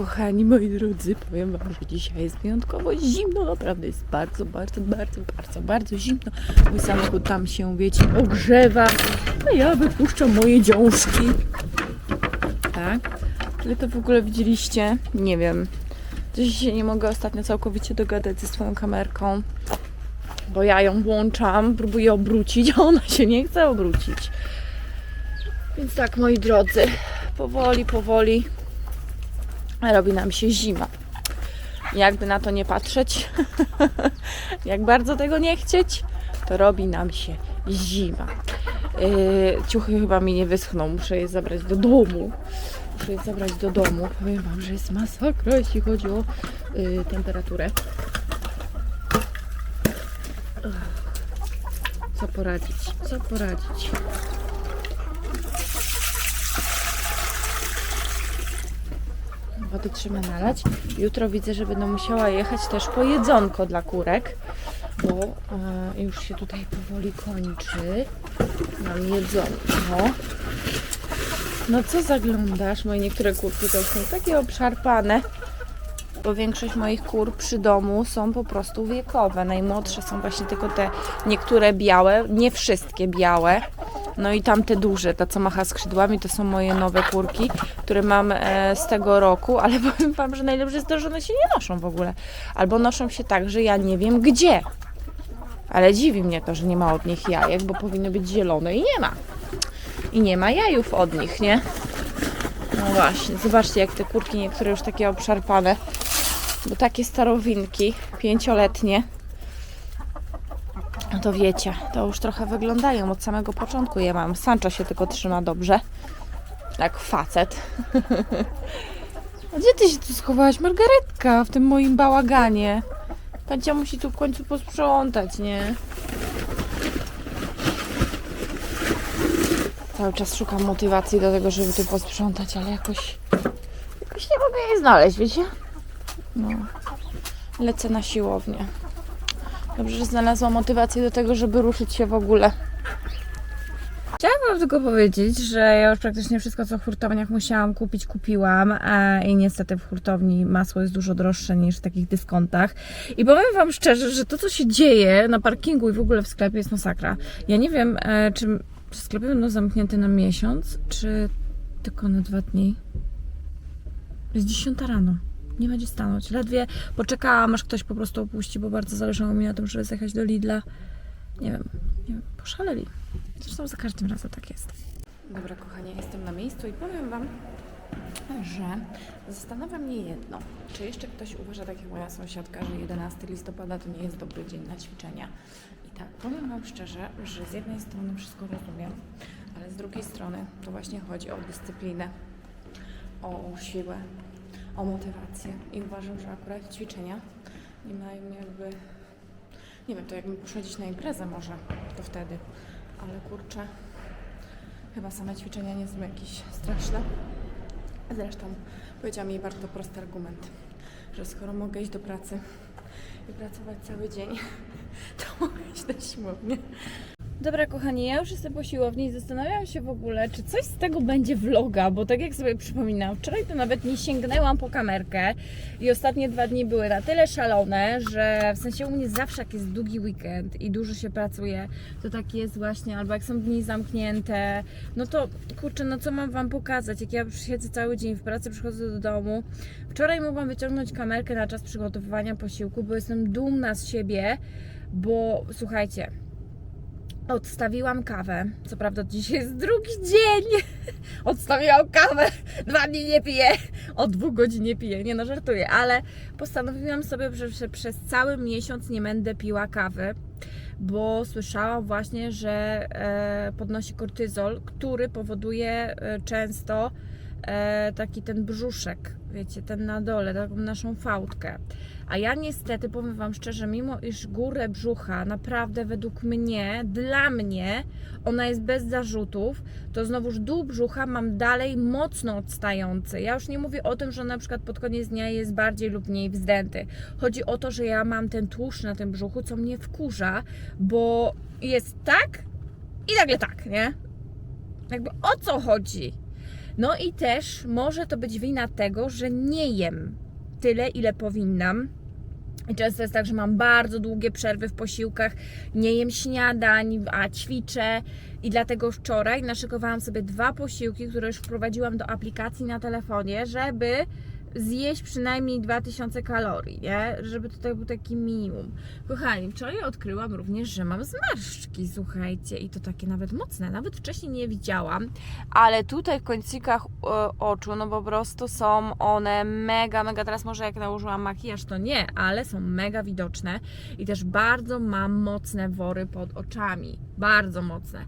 kochani, moi drodzy. Powiem wam, że dzisiaj jest wyjątkowo zimno, naprawdę jest bardzo, bardzo, bardzo, bardzo, bardzo zimno. Mój samochód tam się, wiecie, ogrzewa, a ja wypuszczam moje dziążki. Tak? Czy wy to w ogóle widzieliście? Nie wiem. Dziś się nie mogę ostatnio całkowicie dogadać ze swoją kamerką, bo ja ją włączam, próbuję obrócić, a ona się nie chce obrócić. Więc tak, moi drodzy, powoli, powoli robi nam się zima. Jakby na to nie patrzeć, jak bardzo tego nie chcieć, to robi nam się zima. Yy, ciuchy chyba mi nie wyschną, muszę je zabrać do domu. Muszę je zabrać do domu. Powiem Wam, że jest masakra, jeśli chodzi o yy, temperaturę. Co poradzić? Co poradzić? Wody trzeba nalać. Jutro widzę, że będę musiała jechać też po jedzonko dla kurek, bo e, już się tutaj powoli kończy. Mam jedzonko. No co zaglądasz? Moje niektóre kurki to są takie obszarpane, bo większość moich kur przy domu są po prostu wiekowe. Najmłodsze są właśnie tylko te niektóre białe, nie wszystkie białe. No i tamte duże, ta co macha skrzydłami, to są moje nowe kurki, które mam e, z tego roku, ale powiem Wam, że najlepsze jest to, że one się nie noszą w ogóle. Albo noszą się tak, że ja nie wiem gdzie. Ale dziwi mnie to, że nie ma od nich jajek, bo powinny być zielone i nie ma. I nie ma jajów od nich, nie? No właśnie, zobaczcie jak te kurki niektóre już takie obszarpane. Bo takie starowinki, pięcioletnie, no to wiecie, to już trochę wyglądają od samego początku. Ja mam. Sancho się tylko trzyma dobrze. Jak facet. A gdzie ty się tu schowałaś, Margaretka, w tym moim bałaganie? Pancia musi tu w końcu posprzątać, nie? Cały czas szukam motywacji do tego, żeby tu posprzątać, ale jakoś, jakoś nie mogę jej znaleźć, wiecie? No. Lecę na siłownię. Dobrze, że znalazłam motywację do tego, żeby ruszyć się w ogóle. Chciałam Wam tylko powiedzieć, że ja już praktycznie wszystko, co w hurtowniach musiałam kupić, kupiłam e, i niestety w hurtowni masło jest dużo droższe niż w takich dyskontach. I powiem Wam szczerze, że to, co się dzieje na parkingu i w ogóle w sklepie jest masakra. Ja nie wiem, e, czy, czy sklepy będą zamknięte na miesiąc, czy tylko na dwa dni. Jest 10 rano. Nie ma gdzie stanąć. Ledwie poczekałam, aż ktoś po prostu opuści, bo bardzo zależało mi na tym, żeby zjechać do Lidla. Nie wiem, nie wiem, poszaleli. Zresztą za każdym razem tak jest. Dobra, kochanie, jestem na miejscu i powiem Wam, że zastanawia mnie jedno. Czy jeszcze ktoś uważa, tak jak moja sąsiadka, że 11 listopada to nie jest dobry dzień na ćwiczenia? I tak, powiem Wam szczerze, że z jednej strony wszystko rozumiem, ale z drugiej strony to właśnie chodzi o dyscyplinę, o siłę, o motywację. I uważam, że akurat ćwiczenia nie mają jakby. Nie wiem, to jakbym poszła dziś na imprezę może, to wtedy. Ale kurczę, chyba same ćwiczenia nie są jakieś straszne. Zresztą powiedział mi bardzo prosty argument, że skoro mogę iść do pracy i pracować cały dzień, to mogę iść na siłownię. Dobra, kochani, ja już jestem po siłowni i zastanawiam się w ogóle, czy coś z tego będzie vloga, bo tak jak sobie przypominam, wczoraj to nawet nie sięgnęłam po kamerkę i ostatnie dwa dni były na tyle szalone, że w sensie u mnie zawsze jak jest długi weekend i dużo się pracuje, to tak jest właśnie, albo jak są dni zamknięte, no to kurczę, no co mam Wam pokazać, jak ja siedzę cały dzień w pracy, przychodzę do domu. Wczoraj mogłam wyciągnąć kamerkę na czas przygotowywania posiłku, bo jestem dumna z siebie, bo słuchajcie, Odstawiłam kawę. Co prawda dzisiaj jest drugi dzień. Odstawiłam kawę. Dwa dni nie piję. Od dwóch godzin nie piję. Nie no, żartuję. Ale postanowiłam sobie, że że przez cały miesiąc nie będę piła kawy. Bo słyszałam właśnie, że e, podnosi kortyzol, który powoduje e, często e, taki ten brzuszek, wiecie, ten na dole, taką naszą fałdkę. A ja niestety, powiem Wam szczerze, mimo iż górę brzucha naprawdę według mnie, dla mnie, ona jest bez zarzutów, to znowuż dół brzucha mam dalej mocno odstający. Ja już nie mówię o tym, że na przykład pod koniec dnia jest bardziej lub mniej wzdęty. Chodzi o to, że ja mam ten tłuszcz na tym brzuchu, co mnie wkurza, bo jest tak i nagle tak, nie? Jakby o co chodzi? No i też może to być wina tego, że nie jem tyle, ile powinnam. I często jest tak, że mam bardzo długie przerwy w posiłkach, nie jem śniadań, a ćwiczę. I dlatego wczoraj naszykowałam sobie dwa posiłki, które już wprowadziłam do aplikacji na telefonie, żeby zjeść przynajmniej 2000 kalorii, nie? Żeby to był taki minimum. Kochani, wczoraj odkryłam również, że mam zmarszczki, słuchajcie, i to takie nawet mocne. Nawet wcześniej nie widziałam, ale tutaj w końcikach e, oczu, no po prostu są one mega, mega. Teraz może jak nałożyłam makijaż, to nie, ale są mega widoczne i też bardzo mam mocne wory pod oczami. Bardzo mocne.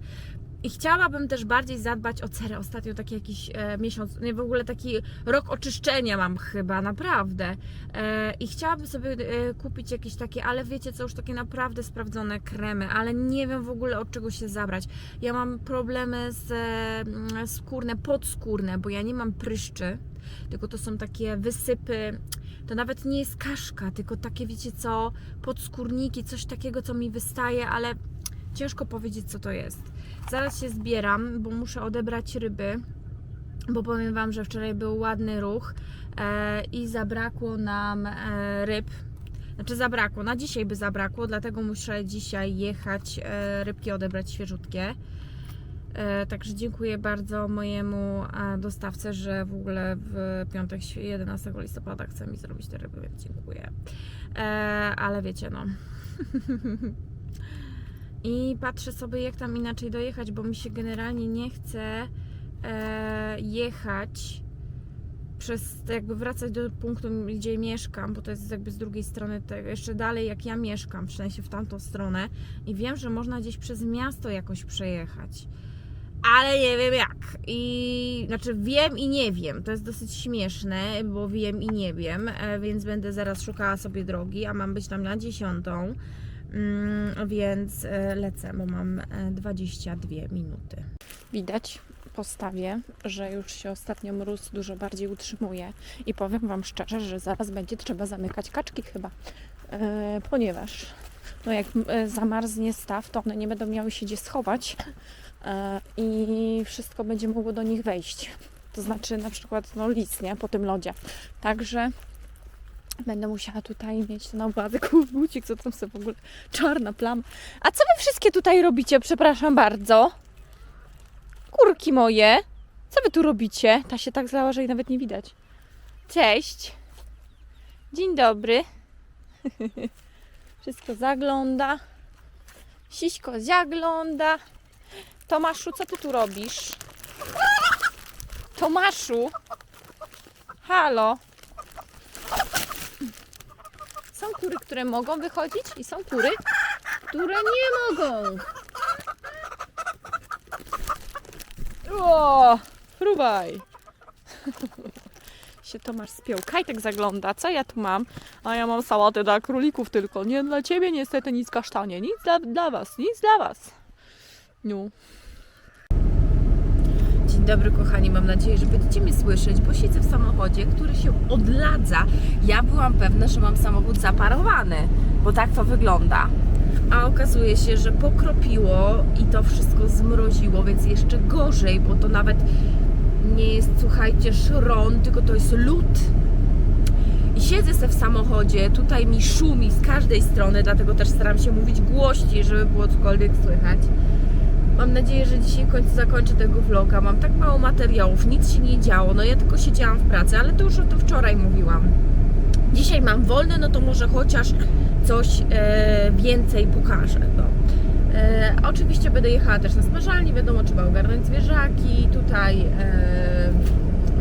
I chciałabym też bardziej zadbać o cerę. Ostatnio taki jakiś e, miesiąc, nie w ogóle taki rok oczyszczenia mam chyba, naprawdę. E, I chciałabym sobie e, kupić jakieś takie, ale wiecie co, już takie naprawdę sprawdzone kremy, ale nie wiem w ogóle od czego się zabrać. Ja mam problemy z, e, skórne, podskórne, bo ja nie mam pryszczy, tylko to są takie wysypy. To nawet nie jest kaszka, tylko takie wiecie co, podskórniki, coś takiego, co mi wystaje, ale ciężko powiedzieć co to jest. Zaraz się zbieram, bo muszę odebrać ryby, bo powiem Wam, że wczoraj był ładny ruch e, i zabrakło nam e, ryb. Znaczy zabrakło, na dzisiaj by zabrakło, dlatego muszę dzisiaj jechać e, rybki odebrać świeżutkie. E, Także dziękuję bardzo mojemu e, dostawcy, że w ogóle w piątek 11 listopada chce mi zrobić te ryby, więc dziękuję. E, Ale wiecie, no. I patrzę sobie, jak tam inaczej dojechać, bo mi się generalnie nie chce e, jechać przez, jakby wracać do punktu, gdzie mieszkam, bo to jest jakby z drugiej strony jeszcze dalej jak ja mieszkam, w sensie w tamtą stronę i wiem, że można gdzieś przez miasto jakoś przejechać. Ale nie wiem jak. I znaczy wiem i nie wiem. To jest dosyć śmieszne, bo wiem i nie wiem, e, więc będę zaraz szukała sobie drogi, a mam być tam na dziesiątą. Mm, więc e, lecę, bo mam e, 22 minuty. Widać po stawie, że już się ostatnio mróz dużo bardziej utrzymuje i powiem Wam szczerze, że zaraz będzie trzeba zamykać kaczki chyba, e, ponieważ no jak e, zamarznie staw, to one nie będą miały się gdzie schować e, i wszystko będzie mogło do nich wejść. To znaczy na przykład no lis, nie? Po tym lodzie. Także Będę musiała tutaj mieć na uwadze. Kurbucik, co tam sobie w ogóle czarna plama. A co wy wszystkie tutaj robicie? Przepraszam bardzo. Kurki moje. Co wy tu robicie? Ta się tak zlała, że jej nawet nie widać. Cześć. Dzień dobry. Wszystko zagląda. Siśko zagląda. Tomaszu, co ty tu robisz? Tomaszu. Halo. Są kury, które mogą wychodzić i są kury, które nie mogą. O, fruwaj. się Tomasz spiął. Kajtek zagląda. Co ja tu mam? A ja mam sałatę dla królików tylko. Nie dla ciebie niestety nic kasztanie. Nic dla, dla was. Nic dla was. No. Dzień dobry kochani, mam nadzieję, że będziecie mnie słyszeć, bo siedzę w samochodzie, który się odladza. Ja byłam pewna, że mam samochód zaparowany, bo tak to wygląda. A okazuje się, że pokropiło i to wszystko zmroziło, więc jeszcze gorzej, bo to nawet nie jest, słuchajcie, szron, tylko to jest lód. I siedzę sobie w samochodzie, tutaj mi szumi z każdej strony, dlatego też staram się mówić głośniej, żeby było cokolwiek słychać. Mam nadzieję, że dzisiaj zakończę tego vloga. Mam tak mało materiałów, nic się nie działo. No ja tylko siedziałam w pracy, ale to już o to wczoraj mówiłam. Dzisiaj mam wolne, no to może chociaż coś e, więcej pokażę. No. E, oczywiście będę jechała też na smażalnię, wiadomo, trzeba ogarnąć zwierzaki. Tutaj e,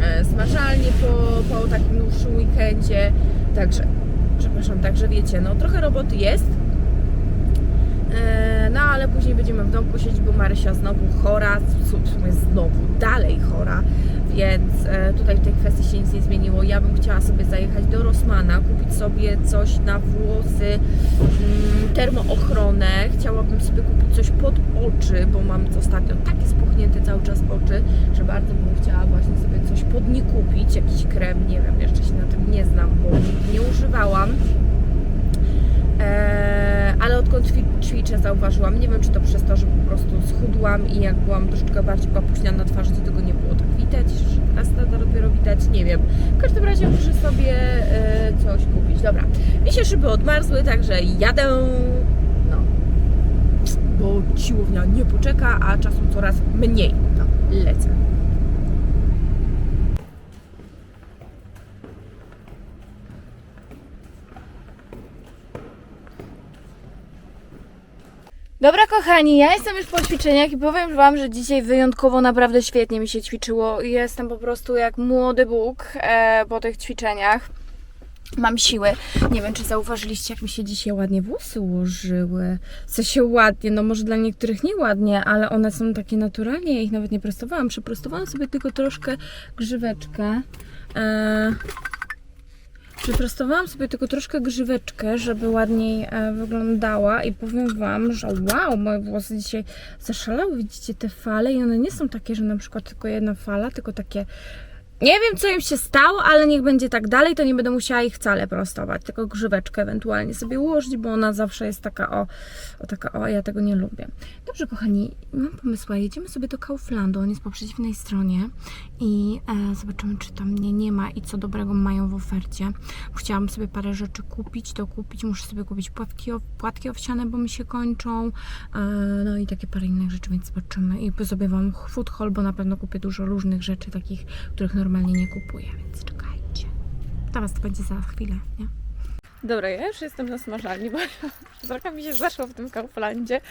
e, smażalnię po, po takim dłuższym weekendzie. Także, przepraszam, także wiecie, no trochę roboty jest. E, No ale później będziemy w domku siedzieć, bo Marysia znowu chora, znowu dalej chora, więc e, tutaj w tej kwestii się nic nie zmieniło. Ja bym chciała sobie zajechać do Rossmana, kupić sobie coś na włosy, mm, termoochronę. Chciałabym sobie kupić coś pod oczy, bo mam ostatnio takie spuchnięte cały czas oczy, że bardzo bym chciała właśnie sobie coś pod nie kupić, jakiś krem, nie wiem, jeszcze się na tym nie znam, bo nie używałam. Eee, ale odkąd ćwi- ćwiczę zauważyłam, nie wiem czy to przez to, że po prostu schudłam i jak byłam troszeczkę bardziej papuśna na twarzy, to tego nie było tak widać, że teraz to dopiero widać, nie wiem. W każdym razie muszę sobie e, coś kupić. Dobra, mi się szyby odmarzły, także jadę, no, bo siłownia nie poczeka, a czasu coraz mniej. No, lecę. Dobra, kochani, ja jestem już po ćwiczeniach i powiem Wam, że dzisiaj wyjątkowo naprawdę świetnie mi się ćwiczyło. Jestem po prostu jak młody Bóg e, po tych ćwiczeniach. Mam siły. Nie wiem, czy zauważyliście, jak mi się dzisiaj ładnie włosy ułożyły. W sensie ładnie, no może dla niektórych nieładnie, ale one są takie naturalnie. Ja ich nawet nie prostowałam. Przyprostowałam sobie tylko troszkę grzyweczkę. E, Przyprostowałam sobie tylko troszkę grzyweczkę, żeby ładniej e, wyglądała i powiem Wam, że wow, moje włosy dzisiaj zaszalały, widzicie te fale i one nie są takie, że na przykład tylko jedna fala, tylko takie nie wiem, co im się stało, ale niech będzie tak dalej, to nie będę musiała ich wcale prostować, tylko grzyweczkę ewentualnie sobie ułożyć, bo ona zawsze jest taka o, o taka o, ja tego nie lubię. Dobrze, kochani, mam pomysł, jedziemy sobie do Kauflandu, on jest po przeciwnej stronie i e, zobaczymy, czy tam mnie nie ma i co dobrego mają w ofercie. Chciałam sobie parę rzeczy kupić, to kupić, muszę sobie kupić płatki, płatki owsiane, bo mi się kończą, e, no i takie parę innych rzeczy, więc zobaczymy i sobie Wam food haul, bo na pewno kupię dużo różnych rzeczy, takich, których normalnie nie kupuję, więc czekajcie. Teraz to będzie za chwilę, nie? Dobra, ja już jestem na smażalni, bo trochę mi się zaszło w tym Kauflandzie,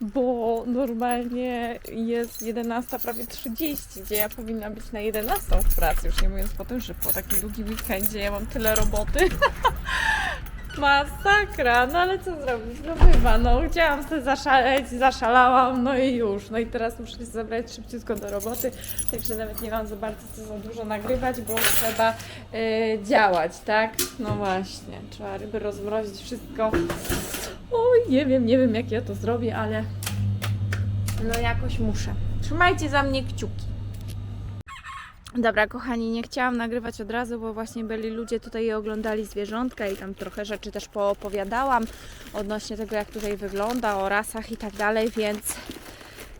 bo normalnie jest 11, prawie 30, gdzie ja powinna być na 11 w pracy, już nie mówiąc po tym, że po takim długim weekendzie ja mam tyle roboty. Masakra, no ale co zrobić? No bywa, no chciałam sobie zaszaleć, zaszalałam, no i już. No i teraz muszę się zabrać szybciutko do roboty, także nawet nie mam za bardzo co za dużo nagrywać, bo trzeba y, działać, tak? No właśnie, trzeba ryby rozmrozić, wszystko. Oj, nie wiem, nie wiem jak ja to zrobię, ale no jakoś muszę. Trzymajcie za mnie kciuki. Dobra, kochani, nie chciałam nagrywać od razu, bo właśnie byli ludzie tutaj i oglądali zwierzątka i tam trochę rzeczy też poopowiadałam odnośnie tego, jak tutaj wygląda, o rasach i tak dalej, więc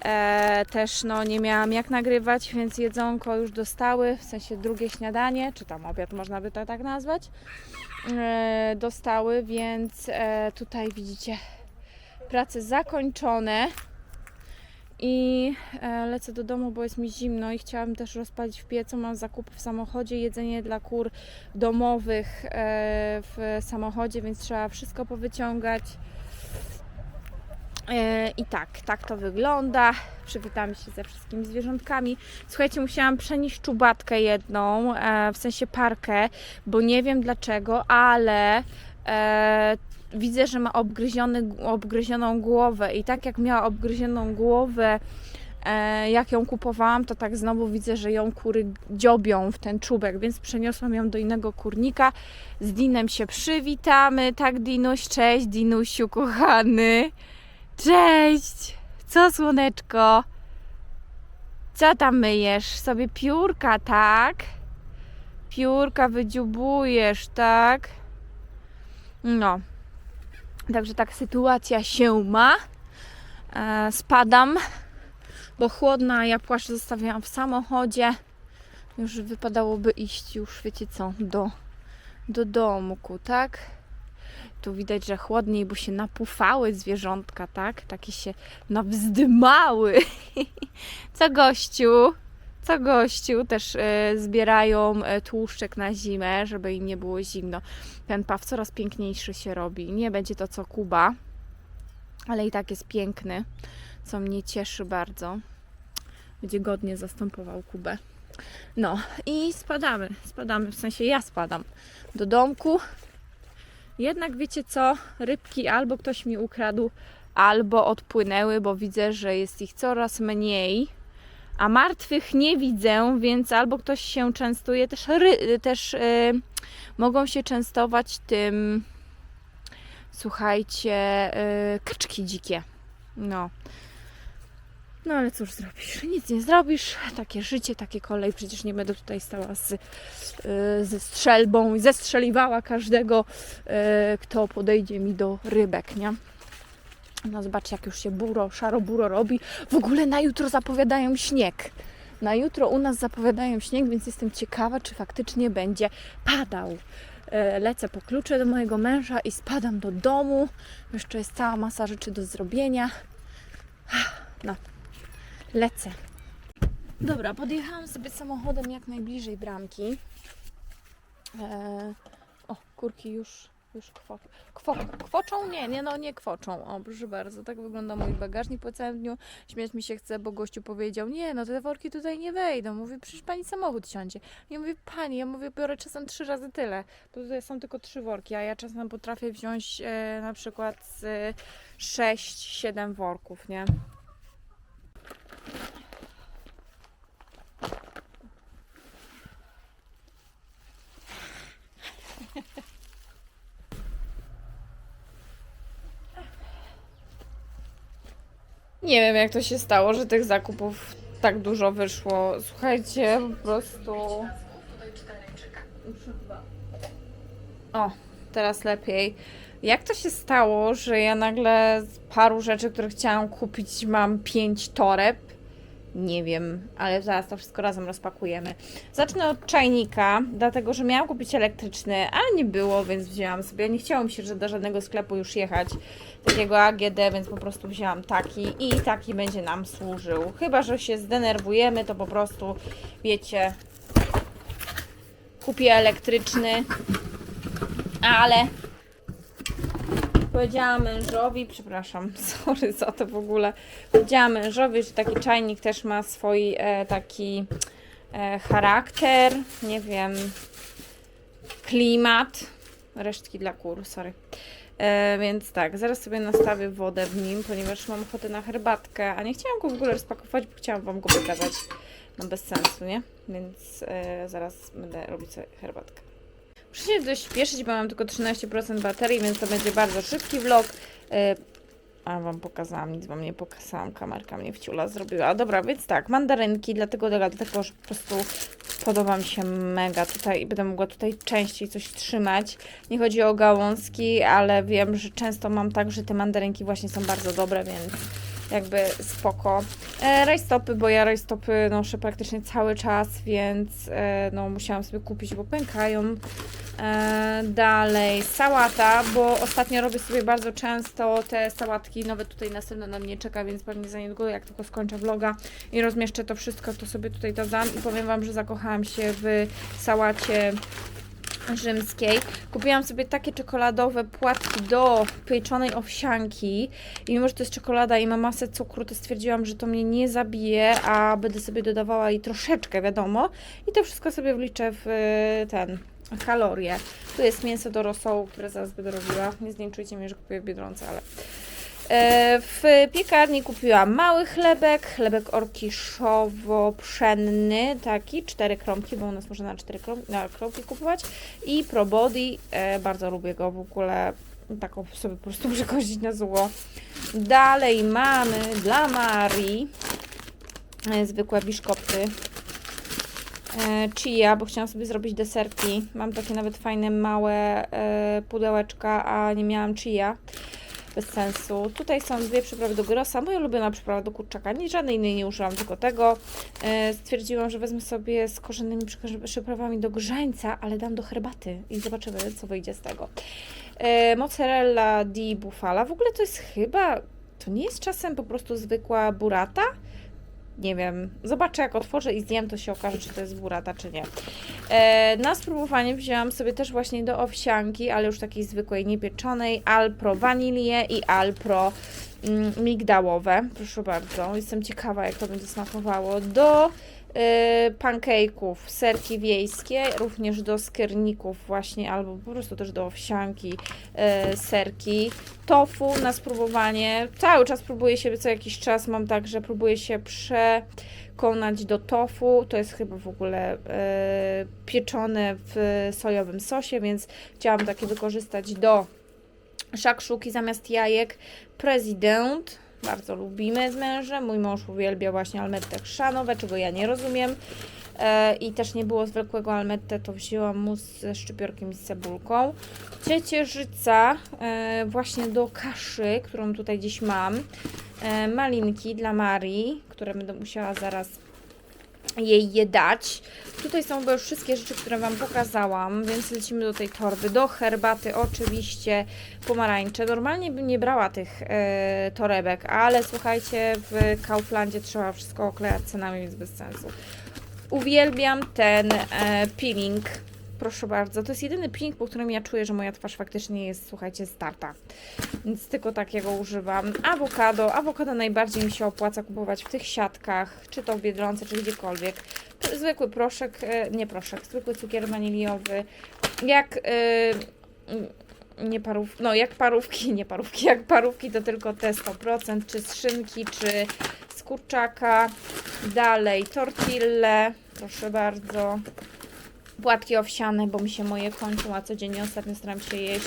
e, też no, nie miałam jak nagrywać, więc jedzonko już dostały, w sensie drugie śniadanie, czy tam obiad można by to tak nazwać, e, dostały, więc e, tutaj widzicie prace zakończone. I e, lecę do domu, bo jest mi zimno i chciałam też rozpalić w piecu. Mam zakupy w samochodzie, jedzenie dla kur domowych e, w samochodzie, więc trzeba wszystko powyciągać. E, I tak, tak to wygląda. Przywitam się ze wszystkimi zwierzątkami. Słuchajcie, musiałam przenieść czubatkę jedną, w sensie parkę, bo nie wiem dlaczego, ale widzę, że ma obgryziony, obgryzioną głowę i tak jak miała obgryzioną głowę, e, jak ją kupowałam, to tak znowu widzę, że ją kury dziobią w ten czubek, więc przeniosłam ją do innego kurnika. Z Dinem się przywitamy. Tak, Dinuś, cześć, Dinusiu, kochany. Cześć! Co, słoneczko? Co tam myjesz? Sobie piórka, tak? Piórka wydziubujesz, tak? No, Także tak sytuacja się ma. E, spadam, bo chłodna, ja płaszcz zostawiałam w samochodzie. Już wypadałoby iść już, wiecie co, do, do domku, tak? Tu widać, że chłodniej, bo się napufały zwierzątka, tak? Takie się nawzdymały. Co gościu? Co gościu? Też e, zbierają e, tłuszczek na zimę, żeby im nie było zimno ten paw coraz piękniejszy się robi. Nie będzie to co Kuba, ale i tak jest piękny, co mnie cieszy bardzo. Będzie godnie zastępował Kubę. No i spadamy, spadamy, w sensie ja spadam do domku. Jednak wiecie co, rybki albo ktoś mi ukradł, albo odpłynęły, bo widzę, że jest ich coraz mniej. A martwych nie widzę, więc albo ktoś się częstuje, też, też yy, mogą się częstować tym, słuchajcie, yy, kaczki dzikie. No. No ale cóż zrobisz? Nic nie zrobisz. Takie życie, takie kolej. Przecież nie będę tutaj stała z, y, ze strzelbą i zestrzeliwała każdego, y, kto podejdzie mi do rybek, nie? No zobaczcie, jak już się buro, szaro buro robi. W ogóle na jutro zapowiadają śnieg. Na jutro u nas zapowiadają śnieg, więc jestem ciekawa, czy faktycznie będzie padał. E, Lecę po klucze do mojego męża i spadam do domu. Jeszcze jest cała masa rzeczy do zrobienia. No, lecę. Dobra, podjechałam sobie samochodem jak najbliżej bramki. E, o, kurki już, już kwo, kwo, kwoczą? Nie, nie, no nie kwoczą. O, proszę bardzo, tak wygląda mój bagażnik po całym dniu. Śmiać mi się chce, bo gościu powiedział, nie, no te worki tutaj nie wejdą. Mówię, przecież pani samochód siądzie. Ja mówię, pani, ja mówię, biorę czasem trzy razy tyle. Bo tutaj są tylko trzy worki, a ja czasem potrafię wziąć e, na przykład z 6-7 worków, nie? Nie wiem, jak to się stało, że tych zakupów tak dużo wyszło. Słuchajcie, po prostu. O, teraz lepiej. Jak to się stało, że ja nagle z paru rzeczy, które chciałam kupić, mam pięć toreb? Nie wiem, ale zaraz to wszystko razem rozpakujemy. Zacznę od czajnika, dlatego że miałam kupić elektryczny, ale nie było, więc wzięłam sobie. Nie chciało mi się, że do żadnego sklepu już jechać, takiego AGD, więc po prostu wzięłam taki i taki będzie nam służył. Chyba, że się zdenerwujemy, to po prostu, wiecie, kupię elektryczny, ale powiedziałam mężowi, przepraszam, sorry za to w ogóle, powiedziałam mężowi, że taki czajnik też ma swój e, taki e, charakter, nie wiem, klimat, resztki dla kur, sorry. E, więc tak, zaraz sobie nastawię wodę w nim, ponieważ mam ochotę na herbatkę, a nie chciałam go w ogóle rozpakować, bo chciałam Wam go pokazać. No bez sensu, nie? Więc e, zaraz będę robić sobie herbatkę. Muszę się dość śpieszyć, bo mam tylko 13% baterii, więc to będzie bardzo szybki vlog. E, a wam pokazałam, nic wam nie pokazałam, kamerka mnie wciula zrobiła. Dobra, więc tak, mandarynki, dlatego, dlatego że po prostu podoba mi się mega tutaj i będę mogła tutaj częściej coś trzymać. Nie chodzi o gałązki, ale wiem, że często mam tak, że te mandarynki właśnie są bardzo dobre, więc jakby spoko. E, rajstopy, bo ja rajstopy noszę praktycznie cały czas, więc e, no musiałam sobie kupić, bo pękają. E, dalej sałata, bo ostatnio robię sobie bardzo często te sałatki, nawet tutaj następna na mnie czeka, więc pewnie za niedługo, jak tylko skończę vloga i rozmieszczę to wszystko, to sobie tutaj to dam i powiem Wam, że zakochałam się w sałacie rzymskiej. Kupiłam sobie takie czekoladowe płatki do pieczonej owsianki i mimo, że to jest czekolada i ma masę cukru, to stwierdziłam, że to mnie nie zabije, a będę sobie dodawała jej troszeczkę, wiadomo. I to wszystko sobie wliczę w y, ten kalorie. Tu jest mięso do rosołu, które zaraz będę robiła. Nie znieczujcie mnie, że kupuję w Biedronce, ale... E, W piekarni kupiłam mały chlebek, chlebek orkiszowo-pszenny, taki, cztery kromki, bo u nas można na cztery kromki, na kromki kupować i probody, e, bardzo lubię go w ogóle, taką sobie po prostu przychodzić na zło. Dalej mamy dla Marii e, zwykłe biszkopty chia, bo chciałam sobie zrobić deserki. Mam takie nawet fajne małe pudełeczka, a nie miałam chia. Bez sensu. Tutaj są dwie przyprawy do grosa. Moja ulubiona przyprawa do kurczaka. Nie, żadnej innej nie użyłam, tylko tego. E, stwierdziłam, że wezmę sobie z korzennymi przy- przyprawami do grzańca, ale dam do herbaty i zobaczymy, co wyjdzie z tego. E, mozzarella di bufala. W ogóle to jest chyba... To nie jest czasem po prostu zwykła burrata? Nie wiem. Zobaczę, jak otworzę i zjem, to się okaże, czy to jest burrata, czy nie. E, na spróbowanie wzięłam sobie też właśnie do owsianki, ale już takiej zwykłej, niepieczonej, Alpro wanilię i Alpro mm, migdałowe. Proszę bardzo, jestem ciekawa, jak to będzie smakowało. Do pancake'ów serki wiejskie, również do skierników właśnie, albo po prostu też do owsianki y, serki. Tofu na spróbowanie. Cały czas próbuję się, co jakiś czas mam tak, że próbuję się przekonać do tofu. To jest chyba w ogóle y, pieczone w sojowym sosie, więc chciałam takie wykorzystać do szakszuki zamiast jajek. Prezydent, Bardzo lubimy z mężem. Mój mąż uwielbia właśnie almette chrzanowe, czego ja nie rozumiem. E, I też nie było zwykłego almette, to wzięłam mu ze szczypiorkiem i z cebulką. Ciecierzyca e, właśnie do kaszy, którą tutaj dziś mam. E, malinki dla Marii, które będę musiała zaraz jej je dać. Tutaj są chyba już wszystkie rzeczy, które Wam pokazałam, więc lecimy do tej torby. Do herbaty oczywiście pomarańcze. Normalnie bym nie brała tych e, torebek, ale słuchajcie, w Kauflandzie trzeba wszystko oklejać cenami, więc bez sensu. Uwielbiam ten e, peeling. Proszę bardzo. To jest jedyny peeling, po którym ja czuję, że moja twarz faktycznie jest, słuchajcie, starta. Więc tylko takiego używam. Awokado. Awokado najbardziej mi się opłaca kupować w tych siatkach, czy to w Biedronce, czy gdziekolwiek. Zwykły proszek, e, nie proszek, zwykły cukier waniliowy. Jak mm, nie parów, no jak parówki, nie parówki, jak parówki to tylko te 100%, czy z szynki, czy z kurczaka. Dalej tortille, proszę bardzo. Płatki owsiane, bo mi się moje kończą, a codziennie ostatnio staram się jeść.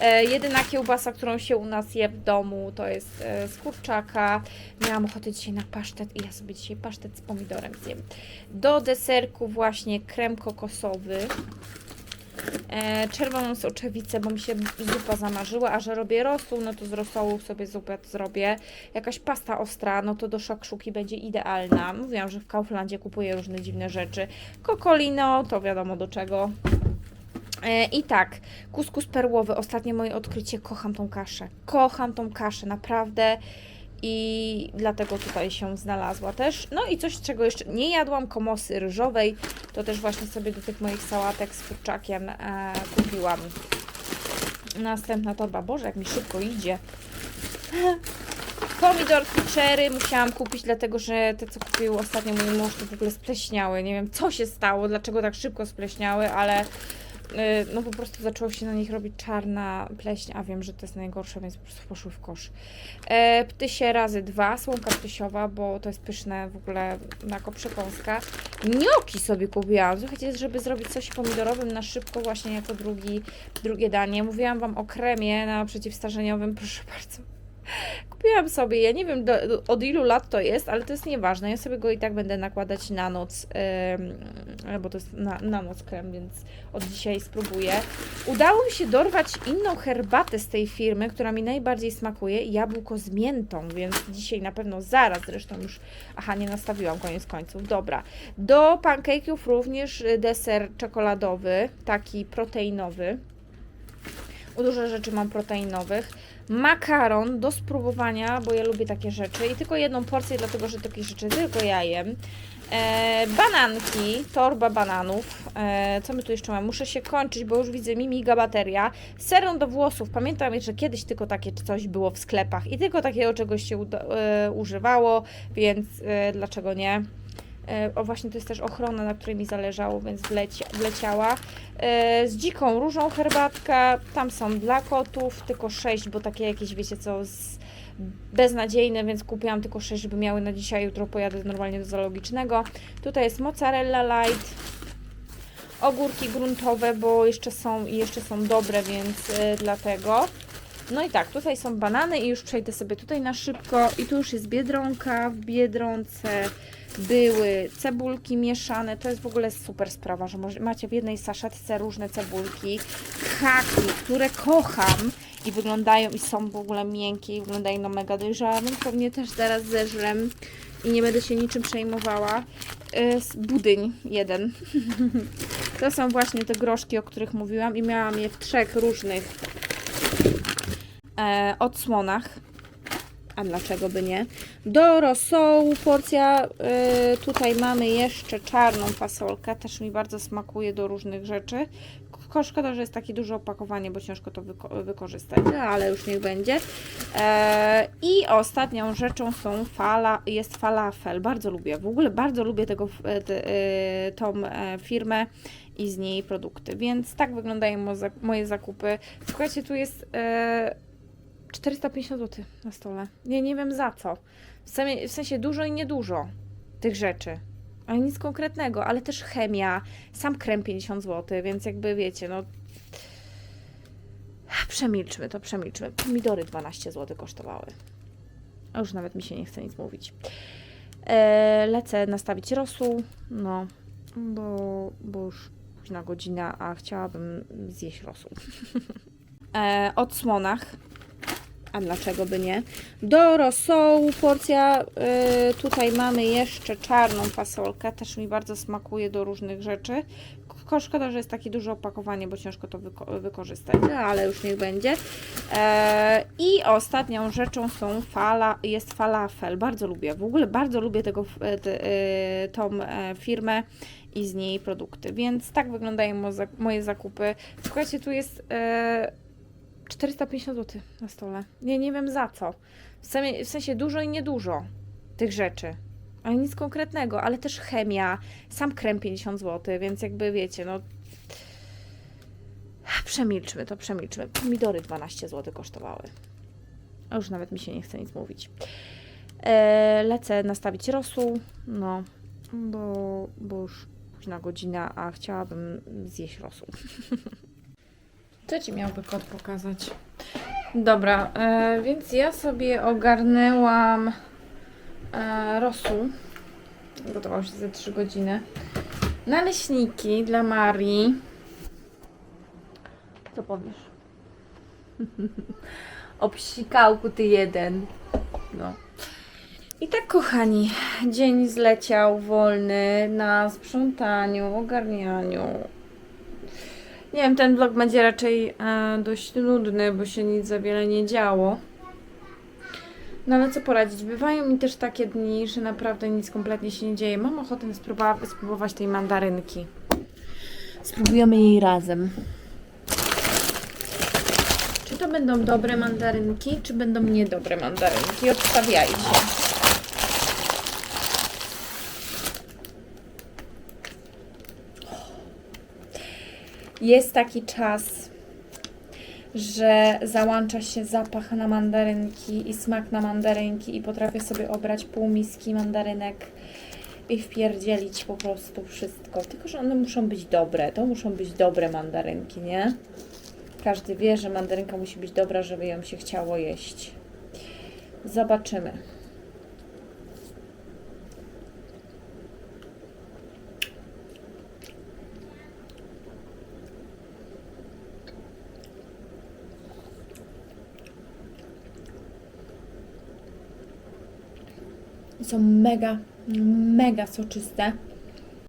E, jedyna kiełbasa, którą się u nas je w domu, to jest e, z kurczaka. Miałam ochotę dzisiaj na pasztet i ja sobie dzisiaj pasztet z pomidorem zjem. Do deserku właśnie krem kokosowy. E, czerwoną soczewicę, bo mi się zupa zamarzyła, a że robię rosół, no to z rosołu sobie zupę zrobię. Jakaś pasta ostra, no to do szakszuki będzie idealna. Mówiłam, że w Kauflandzie kupuję różne dziwne rzeczy. Kokolino, to wiadomo do czego. E, I tak, kuskus perłowy, ostatnie moje odkrycie, kocham tą kaszę. Kocham tą kaszę, naprawdę. I dlatego tutaj się znalazła też. No i coś, czego jeszcze nie jadłam, komosy ryżowej. To też właśnie sobie do tych moich sałatek z kurczakiem e, kupiłam. Następna torba. Boże, jak mi szybko idzie. Pomidorki cherry musiałam kupić, dlatego że te, co kupił ostatnio mój mąż, to w ogóle spleśniały. Nie wiem, co się stało, dlaczego tak szybko spleśniały, ale no po prostu zaczęło się na nich robić czarna pleśń, a wiem, że to jest najgorsze, więc po prostu poszły w kosz. E, ptysie razy dwa, słomka ptysiowa, bo to jest pyszne w ogóle jako przekąska. Gnioki sobie kupiłam, słuchajcie, żeby zrobić coś pomidorowym na szybko właśnie jako drugi, drugie danie. Mówiłam Wam o kremie na przeciwstarzeniowym, proszę bardzo. Kupiłam sobie, ja nie wiem do, do, od ilu lat to jest, ale to jest nieważne. Ja sobie go i tak będę nakładać na noc, ym, bo to jest na, na noc krem, więc od dzisiaj spróbuję. Udało mi się dorwać inną herbatę z tej firmy, która mi najbardziej smakuje, jabłko z miętą, więc dzisiaj na pewno zaraz, zresztą już, aha, nie nastawiłam koniec końców, dobra. Do pancake'ów również deser czekoladowy, taki proteinowy. Dużo rzeczy mam proteinowych. Makaron do spróbowania, bo ja lubię takie rzeczy. I tylko jedną porcję, dlatego że takie rzeczy tylko ja jem. E, bananki, torba bananów. E, co my tu jeszcze mamy? Muszę się kończyć, bo już widzę mi miga bateria. Serum do włosów. Pamiętam, że kiedyś tylko takie coś było w sklepach i tylko takiego czegoś się e, używało, więc e, dlaczego nie? E, O właśnie, to jest też ochrona, na której mi zależało, więc wlecia, wleciała. E, Z dziką różą herbatka. Tam są dla kotów, tylko 6, bo takie jakieś, wiecie co, z beznadziejne, więc kupiłam tylko 6, żeby miały na dzisiaj. Jutro pojadę normalnie do zoologicznego. Tutaj jest mozzarella light. Ogórki gruntowe, bo jeszcze są jeszcze są dobre, więc e, dlatego. No i tak, tutaj są banany i już przejdę sobie tutaj na szybko. I tu już jest biedronka. W biedronce były cebulki mieszane. To jest w ogóle super sprawa, że macie w jednej saszetce różne cebulki. Kaki, które kocham i wyglądają i są w ogóle miękkie i wyglądają no mega dojrzałe. Pewnie też teraz zeżrem i nie będę się niczym przejmowała. Z budyń jeden. to są właśnie te groszki, o których mówiłam i miałam je w trzech różnych e, odsłonach. A dlaczego by nie? Do rosołu porcja. y, tutaj mamy jeszcze czarną fasolkę. Też mi bardzo smakuje do różnych rzeczy. Ko- Szkoda, że jest takie duże opakowanie, bo ciężko to wyko- wykorzystać, no, ale już niech będzie. E, I ostatnią rzeczą są fala, jest falafel. Bardzo lubię. W ogóle bardzo lubię tego, e, e, tą e, firmę i z niej produkty. Więc tak wyglądają mo- moje zakupy. Słuchajcie, tu jest. E, 450 zł na stole. Nie, nie wiem za co. W, w sensie dużo i niedużo tych rzeczy. Ale nic konkretnego, ale też chemia, sam krem 50 zł, więc jakby wiecie, no. Przemilczmy to, przemilczmy. Pomidory 12 zł kosztowały. A już nawet mi się nie chce nic mówić. E, lecę nastawić rosół, no, bo, bo już późna godzina, a chciałabym zjeść rosół. e, odsłonach, a dlaczego by nie? Do rosołu porcja, e, tutaj mamy jeszcze czarną fasolkę, też mi bardzo smakuje do różnych rzeczy. Szkoda, że jest takie duże opakowanie, bo ciężko to wyko- wykorzystać, no, ale już niech będzie. E, I ostatnią rzeczą są fala, jest falafel. Bardzo lubię, w ogóle bardzo lubię tego, e, te, e, tą e, firmę i z niej produkty. Więc tak wyglądają moje zakupy. Słuchajcie, tu jest e, 450 zł na stole. Nie, nie wiem za co. W, w sensie dużo i niedużo tych rzeczy. Ale nic konkretnego, ale też chemia, sam krem 50 zł, więc jakby wiecie, no Przemilczmy to, przemilczmy. Pomidory 12 zł kosztowały. A już nawet mi się nie chce nic mówić. E, lecę nastawić rosół, no, bo, bo już późna godzina, a chciałabym zjeść rosół. Co Ci miałby kot pokazać? Dobra, e, więc ja sobie ogarnęłam e, rosół. Gotował się za 3 godziny. Naleśniki dla Marii. Co powiesz? o psikałku ty jeden. No. I tak, kochani, dzień zleciał wolny na sprzątaniu, ogarnianiu. Nie wiem, ten vlog będzie raczej e, dość nudny, bo się nic za wiele nie działo. No ale co poradzić? Bywają mi też takie dni, że naprawdę nic kompletnie się nie dzieje. Mam ochotę spróbowa- spróbować tej mandarynki. Spróbujemy jej razem. Czy to będą dobre mandarynki, czy będą niedobre mandarynki? Odstawiajcie. Jest taki czas, że załącza się zapach na mandarynki i smak na mandarynki i potrafię sobie obrać pół miski mandarynek i wpierdzielić po prostu wszystko. Tylko, że one muszą być dobre. To muszą być dobre mandarynki, nie? Każdy wie, że mandarynka musi być dobra, żeby ją się chciało jeść. Zobaczymy. Są mega, mega soczyste.